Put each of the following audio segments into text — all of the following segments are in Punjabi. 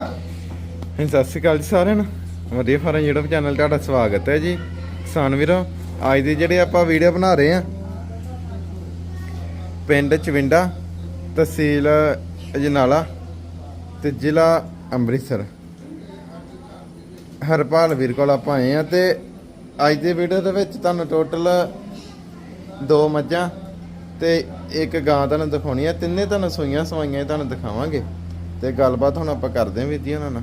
ਹਾਂਜੀ, ਸਤਿ ਸ਼੍ਰੀ ਅਕਾਲ ਜੀ ਸਾਰਿਆਂ ਨੂੰ। ਵਧੀਆ ਫਾਰਮ YouTube ਚੈਨਲ ਤੁਹਾਡਾ ਸਵਾਗਤ ਹੈ ਜੀ। ਕਿਸਾਨ ਵੀਰੋ ਅੱਜ ਦੀ ਜਿਹੜੇ ਆਪਾਂ ਵੀਡੀਓ ਬਣਾ ਰਹੇ ਆ ਪਿੰਡ ਚਵਿੰਡਾ ਤਹਿਸੀਲ ਅਜਨਾਲਾ ਤੇ ਜ਼ਿਲ੍ਹਾ ਅੰਮ੍ਰਿਤਸਰ। ਹਰਪਾਲ ਵੀਰ ਕੋਲ ਆਪਾਂ ਆਏ ਆ ਤੇ ਅੱਜ ਦੀ ਵੀਡੀਓ ਦੇ ਵਿੱਚ ਤੁਹਾਨੂੰ ਟੋਟਲ ਦੋ ਮੱਝਾਂ ਤੇ ਇੱਕ ਗਾਂ ਤੁਹਾਨੂੰ ਦਿਖਾਉਣੀ ਆ ਤਿੰਨੇ ਤੁਹਾਨੂੰ ਸੂਈਆਂ ਸਵਾਈਆਂ ਤੁਹਾਨੂੰ ਦਿਖਾਵਾਂਗੇ। ਤੇ ਗੱਲਬਾਤ ਹੁਣ ਆਪਾਂ ਕਰਦੇ ਹਾਂ ਵੀਰ ਜੀ ਉਹਨਾਂ ਨਾਲ।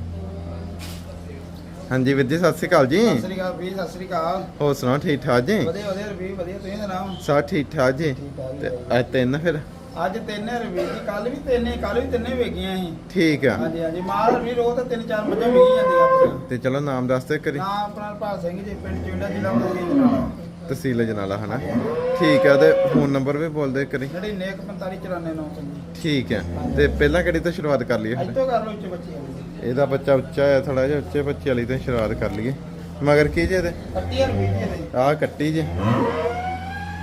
ਹਾਂਜੀ ਵੀਰ ਜੀ ਸਤਿ ਸ਼੍ਰੀ ਅਕਾਲ ਜੀ। ਸਤਿ ਸ੍ਰੀ ਅਕਾਲ ਵੀਰ ਸਤਿ ਸ੍ਰੀ ਅਕਾਲ। ਹੋਰ ਸੁਣਾਓ ਠੀਕ ਠਾਕ ਜੀ? ਵਧੀਆ ਵਧੀਆ ਰਵੀ ਵਧੀਆ ਤੁਸੀਂ ਸੁਣਾਓ? ਸਭ ਠੀਕ ਠਾਕ ਜੀ। ਠੀਕ ਠਾਕ ਤੇ ਜੀ। ਅੱਜ ਤਿੰਨ ਫਿਰ? ਅੱਜ ਤਿੰਨ ਰਵੀ ਜੀ ਕੱਲ ਵੀ ਤਿੰਨੇ ਕੱਲ ਵੀ ਤਿੰਨੇ ਵੇਗੀਆਂ ਸੀ। ਠੀਕ ਆ। ਹਾਂਜੀ ਹਾਂਜੀ ਮਾਰ ਰਵੀ ਰੋ ਤੇ ਤਿੰਨ ਚਾਰ ਮੱਝਾਂ ਵੇਗੀ ਜਾਂਦੀਆਂ ਆਪਣੀਆਂ ਤੇ ਚਲੋ ਨਾਮ ਦੱਸ ਦੇ ਕਰੀ ਨਾਮ ਆਪਣਾ ਭਾਲ ਸਿੰਘ ਜੀ ਪਿੰਡ ਚਿੰਡਾ ਜ਼ਿਲ੍ਹਾ ਮਧੂਬਨੀ ਤਹਿਸੀਲ ਜਨਾਲਾ ਹਨਾ? ਠੀਕ ਆ ਤੇ ਫੋਨ ਨੰਬਰ ਵੀ ਬੋਲ ਦੇ ਕਰੀ ਜਿਹੜੀ ਨੇਕ 45 94 95 ਠੀਕ ਆ ਤੇ ਪਹਿਲਾਂ ਕਿਹੜੀ ਤੋਂ ਸ਼ੁਰੂਆਤ ਕਰ ਲਈਏ? ਅੱਜ? ਤੋਂ ਕਰ ਲਓ ਇੱਥੇ ਬੱਚੀ ਵਾਲੀ। ਇਹਦਾ ਬੱਚਾ ਉੱਚਾ ਹੈ ਥੋੜਾ ਜਿਹਾ ਉੱਚੇ ਬੱਚੇ ਵਾਲੀ ਤੋਂ ਸ਼ੁਰੂਆਤ ਕਰ ਲਈਏ। ਮਗਰ ਕੀ ਜੇ ਇਹਦੇ? 30 ਰਵੀ ਜੀ ਇਹਦੇ ਆਹ ਕੱਟੀ ਜੇ।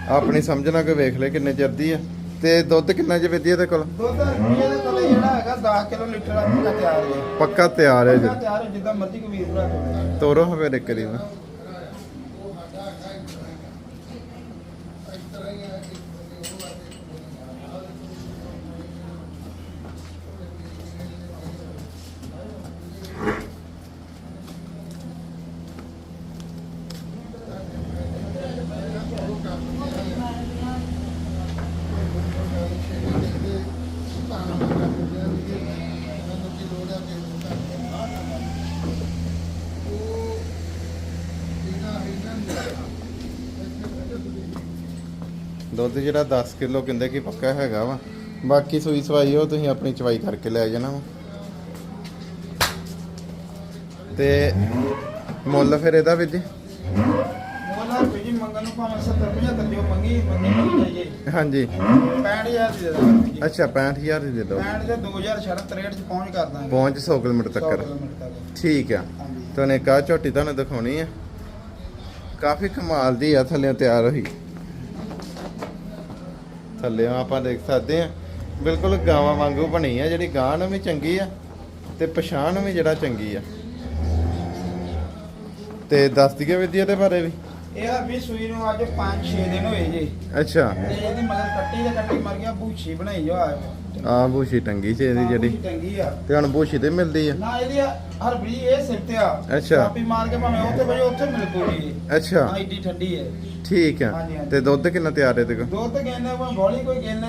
ਆਪਣੀ ਸਮਝਣਾ ਕੋਈ ਵੇਖ ਲੈ ਕਿੰਨੇ ਚਿਰ ਦੀ ਆ। ਤੇ ਦੁੱਧ ਕਿੰਨਾ ਜੇ ਵੇਦੀ ਇਹਦੇ ਕੋਲ? ਦੁੱਧ ਰਵੀ ਦੇ ਕੋਲੇ ਜਿਹੜਾ ਹੈਗਾ 10 ਕਿਲੋ ਲੀਟਰ ਆਪਣਾ ਤਿਆਰ ਹੈ ਪੱਕਾ ਤਿਆਰ ਹੈ ਜੀ। ਤਿਆਰ ਹੈ ਜਿੱਦਾਂ ਮਰਜ਼ੀ ਭਰਾ ਤੋਰੋ ਹਵੇ ਕਰੀ ਨਾ ਦੁੱਧ ਜਿਹੜਾ 10 ਕਿਲੋ ਕਹਿੰਦੇ ਕਿ ਪੱਕਾ ਹੈਗਾ ਵਾ। ਬਾਕੀ ਸੂਈ ਸਵਾਈ ਉਹ ਤੁਸੀਂ ਆਪਣੀ ਚਵਾਈ ਕਰਕੇ ਲੈ ਜਾਣਾ ਵਾ। ਤੇ ਮੁੱਲ ਫਿਰ ਇਹਦਾ ਵੀ ਜੀ? ਮੋਲਾ ਰਵੀ ਜੀ ਮੰਗਣ ਨੂੰ ਭਾਵੇਂ 70 75 ਦਿਓ ਮੰਗੀ ਮੰਗੀ ਮੰਗੀ ਜਾਈਏ। ਹਾਂਜੀ। 65000 ਦੀ ਦੇ ਦਾਂਗੇ। ਜੀ ਅੱਛਾ 65000 ਦੀ ਦੇ ਦਿਓ। ਪੈਂਟ ਦੇ 2000 ਛੜ 63 ਚ ਪਹੁੰਚ ਕਰ ਦਾਂਗੇ। ਪਹੁੰਚ 100 ਕਿਲੋਮੀਟਰ 100 ਤੱਕ। ਠੀਕ ਆ। ਤੁਹਾਨੂੰ ਆਹ ਝੋਟੀ ਤੁਹਾਨੂੰ ਦਿਖਾਉਣੀ ਆ। ਕਾਫੀ ਕਮਾਲ ਦੀ ਆ ਥੱਲੇ ਤਿਆਰ ਹੋਈ। ਥੱਲੇ ਆਪਾਂ ਦੇਖ ਸਕਦੇ ਆ। ਬਿਲਕੁਲ ਗਾਵਾਂ ਵਾਂਗੂ ਬਣੀ ਆ, ਜਿਹੜੀ ਗਾਂ ਨੂੰ ਵੀ ਚੰਗੀ ਆ ਤੇ ਪਛਾਣ ਵੀ ਜਿਹੜਾ ਚੰਗੀ ਆ। ਤੇ ਦੱਸ ਦਈਏ ਵਿਧੀ ਇਹਦੇ ਬਾਰੇ ਵੀ। ਇਹ ਹਰਬੀ ਸੂਈ ਨੂੰ ਅੱਜ 5-6 ਦਿਨ ਹੋਏ ਜੀ। ਅੱਛਾ। ਤੇ ਇਹਦੀ ਮਗਰ ਕੱਟੀ ਤੇ ਕੱਟੀ ਮਰ ਗਿਆ ਬੂਛੀ ਬਣਾਈ ਜੋ ਆ ਆ ਬੂਸ਼ੀ ਟੰਗੀ ਚ ਇਹਦੀ ਜਿਹੜੀ। ਟੰਗੀ ਆ। ਤੇ ਹੁਣ ਬੂਸ਼ੀ ਤੇ ਮਿਲਦੀ ਆ। ਨਾ ਇਹਦੀ ਹਰਬੀ ਇਹ ਸਿਰ ਤੇ ਆ। ਅੱਛਾ। ਕਾਪੀ ਮਾਰ ਕੇ ਭਾਵੇਂ ਉੱਥੇ ਬਜੇ ਉੱਥੇ ਮਿਲ ਪੂਗੀ ਅੱਛਾ। ਹਾਂ ਏਡੀ ਠੰਡੀ ਹੈ ਠੀਕ ਆ। ਹਾਂਜੀ, ਹਾਂਜੀ। ਤੇ ਦੁੱਧ ਕਿੰਨਾ ਤਿਆਰ ਇਹਦੇ ਕੋਲ? ਦੁੱਧ ਕਹਿੰਦੇ ਕੋਈ ਬੋਲੀ ਕੋਈ ਕਹਿੰਦੇ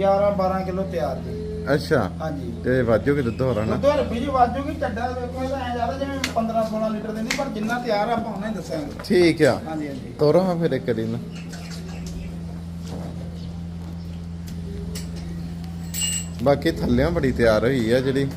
11-12 ਕਿਲੋ ਤਿਆਰ ਜੀ। ਅੱਛਾ। ਹਾਂਜੀ। ਤੇ ਵਾਜੋ ਕਿ ਦੁੱਧ ਹੋ ਰਹਾ ਨਾ ਦੁੱਧ ਹਰਬੀ ਜੀ ਵਾਜੂਗੀ ਚੱਡਾ ਵੇਖੋ ਇਹਦਾ ਐ ਜ਼ਿਆਦਾ ਜਿਵੇਂ 15-16 ਲੀਟਰ ਦਿੰਦੀ ਪਰ ਜਿੰਨਾ ਤਿਆਰ ਆ ਆਪਾਂ ਉਹਨਾਂ ਦੱਸਾਂਗੇ। ਠੀਕ ਆ। ਹਾਂਜੀ ਹਾਂਜੀ। ਤੋਰੋ ਹਾਂ ਫਿਰ ਇੱਕ ਵਾਰੀ ਨਾ ਬਾਕੀ ਥੱਲਿਆਂ ਬੜੀ ਤਿਆਰ ਹੋਈ ਆ ਜਿਹੜੀ।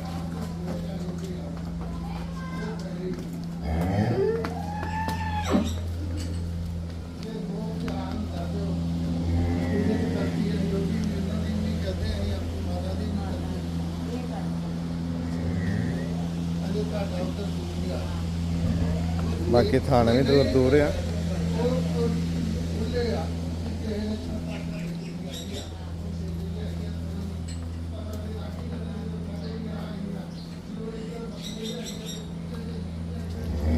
ਬਾਕੀ ਥਾਣਾ ਵੀ ਦੂਰ ਦੂਰ ਆ।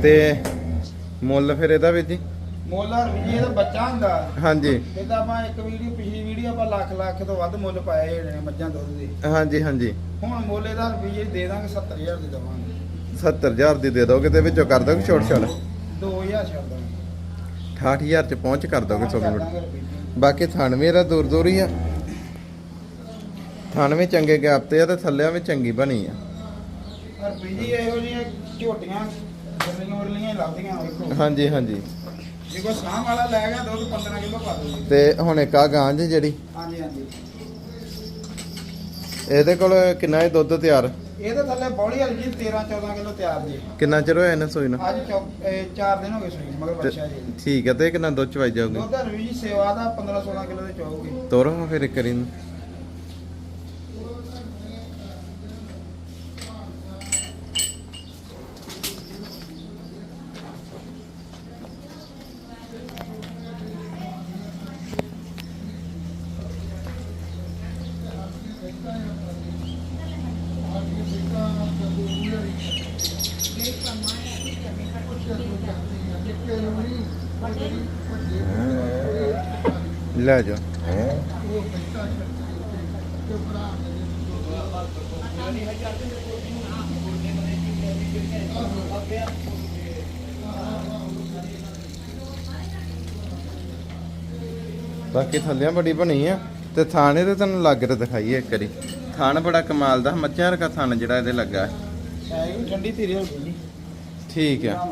ਤੇ ਮੁੱਲ ਫਿਰ ਇਹਦਾ ਵੀ ਜੀ? ਮੋਲਾ ਜੀ ਇਹਦਾ ਬੱਚਾ ਹੁੰਦਾ। ਹਾਂਜੀ। ਇਹਦਾ ਆਪਾਂ ਇੱਕ ਵੀਡੀਓ ਪਿਛਲੀ ਵੀਡੀਓ ਆਪਾਂ ਲੱਖ ਲੱਖ ਤੋਂ ਵੱਧ ਮੁੱਲ ਹੋਏ ਨੇ ਮੱਝਾਂ ਦੁੱਧ ਦੇ। ਹਾਂਜੀ ਹਾਂਜੀ। ਹੁਣ ਮੋਲੇ ਦਾ ਰੁਪਈਏ ਦੇ ਦਾਂਗੇ 70000 ਦੇ ਦਵਾਂਗੇ। 70000 ਦੀ ਦੇ ਦੋਗੇ ਤੇ ਵਿੱਚੋਂ ਕਰ ਦੋਗੇ ਛੋਟ ਛੋਟ? 2000 ਛੱਡ ਦਾਂਗੇ। 68000 ਚ ਪਹੁੰਚ ਕਰ ਦੋਗੇ 100 ਛੱਡ ਮਿੰਟ। ਬਾਕੀ ਥਣ ਵੀ ਇਹਦਾ ਦੂਰ ਦੂਰ ਹੀ ਆ। ਥਣ ਵੀ ਚੰਗੇ ਗੈਪ ਤੇ ਆ ਤੇ ਥੱਲਿਆਂ ਵੀ ਚੰਗੀ ਬਣੀ ਆ। ਹਰਪੀ ਜੀ ਇਹੋ ਜਿਹੀਆਂ ਝੋਟੀਆਂ ਗਰਲੀਆਂ ਵਰਲੀਆਂ ਹੀ ਲੱਭਦੀਆਂ ਵੇਖੋ ਹਾਂਜੀ ਹਾਂਜੀ। ਜੇ ਕੋਈ ਸਾਹ ਵਾਲਾ ਲੈ ਗਿਆ ਦੁੱਧ 15 ਕਿਲੋ ਪਾ ਦੋ ਤੇ ਹੁਣ ਇੱਕ ਆ ਗਾਂ ਜਿਹੜੀ। ਹਾਂਜੀ ਹਾਂਜੀ। ਇਹਦੇ ਕੋਲ ਕਿੰਨਾ ਹੈ ਦੁੱਧ ਤਿਆਰ? ਇਹਦੇ ਥੱਲੇ ਬੌਲੀ ਜੀ 13 14 ਕਿਲੋ ਤਿਆਰ ਜੀ। ਕਿੰਨਾ ਚਿਰ ਹੋਇਆ ਇਹਨੇ ਸੂਈ ਨੂੰ? ਅੱਜ 4 ਦਿਨ ਹੋ ਗਏ ਸੂਈ ਮਗਰ ਬੱਚਾ ਜੀ। ਠੀਕ ਹੈ ਤੇ ਕਿੰਨਾ ਦੁੱਧ ਚਵਾਈ ਜਾਊਗੀ? ਦੁੱਧ ਹਰਪੀ ਜੀ ਸੇਵਾ ਦਾ 15 16 ਕਿਲੋ ਦੇ ਚਾਹੋਗੇ ਤੋਰੋ ਹਾਂ ਫਿਰ ਇੱਕ ਵਾਰੀ ਨੂੰ ਲੈ ਜਾਓ ਬਾਕੀ ਥੱਲਿਆਂ ਬੜੀ ਬਣੀ ਆ। ਤੇ ਥਾਣੇ ਤੇ ਤੈਨੂੰ ਲੱਗ ਤੇ ਦਿਖਾਈਏ ਇੱਕ ਵਾਰੀ। ਥਾਣ ਬੜਾ ਕਮਾਲ ਦਾ, ਮੱਝਾਂ ਵਰਗਾ ਥਾਣ ਜਿਹੜਾ ਇਹਦੇ ਲੱਗਾ। ਹੈ। ਠੰਡੀ ਧੀਰੇ ਹੋ ਗਈ ਠੀਕ ਆ।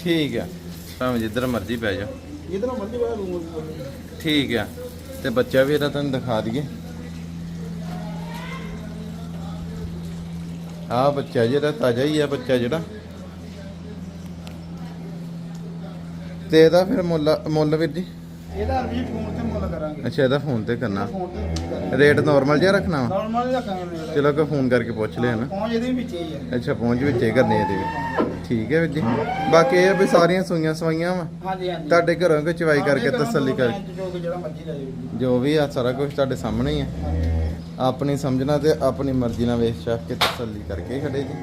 ਠੀਕ ਆ। ਭਾਵੇਂ ਜਿੱਧਰ ਮਰਜ਼ੀ ਪੈ ਜਾ ਇਧਰੋਂ ਮਰਜ਼ੀ ਵਾਲਾ ਰੂਮ ਠੀਕ ਆ। ਤੇ ਬੱਚਾ ਵੀ ਇਹਦਾ ਤੁਹਾਨੂੰ ਦਿਖਾ ਦਈਏ। ਆ ਬੱਚਾ ਜਿਹੜਾ ਤਾਜ਼ਾ ਹੀ ਆ ਬੱਚਾ ਜਿਹੜਾ। ਤੇ ਇਹਦਾ ਫਿਰ ਮੁੱਲ ਮੁੱਲ ਵੀਰ ਜੀ? ਇਹਦਾ ਵੀ ਫੋਨ ਤੇ ਮੁੱਲ ਕਰਾਂਗੇ। ਅੱਛਾ ਇਹਦਾ ਫੋਨ ਤੇ ਕਰਨਾ। ਫੋਨ ਤੇ ਰੇਟ ਨਾਰਮਲ ਜਿਹਾ ਰੱਖਣਾ ਵਾ? ਨਾਰਮਲ ਰੱਖਾਂਗੇ ਚਲੋ ਕੋ ਫੋਨ ਕਰਕੇ ਪੁੱਛ ਲਿਆ ਨਾ। ਪਹੁੰਚ ਇਹਦੇ ਵਿੱਚ ਹੀ ਹੈ ਅੱਛਾ ਪਹੁੰਚ ਵਿੱਚ ਹੀ ਕਰਨੀ ਇਹਦੇ ਵੀ। ਠੀਕ ਹੈ ਵੀਰ ਜੀ। ਬਾਕੀ ਇਹ ਆ ਵੀ ਸਾਰੀਆਂ ਸੂਈਆਂ ਸਵਾਈਆਂ ਵਾ। ਹਾਂਜੀ ਹਾਂਜੀ। ਤੁਹਾਡੇ ਘਰੋਂ ਕੋਈ ਚਵਾਈ ਕਰਕੇ ਤਸੱਲੀ ਕਰ ਜੋ ਕਿ ਜਿਹੜਾ ਮਰਜ਼ੀ ਲੈ ਜਾਓ ਜੋ। ਵੀ ਆ ਸਾਰਾ ਕੁਝ ਤੁਹਾਡੇ ਸਾਹਮਣੇ ਹੀ ਹੈ ਆਪਣੀ ਸਮਝਣਾ ਤੇ ਆਪਣੀ ਮਰਜ਼ੀ ਨਾਲ ਵੇਖ ਚਾਖ ਕੇ ਤਸੱਲੀ ਕਰਕੇ ਖੜੇ ਜੀ।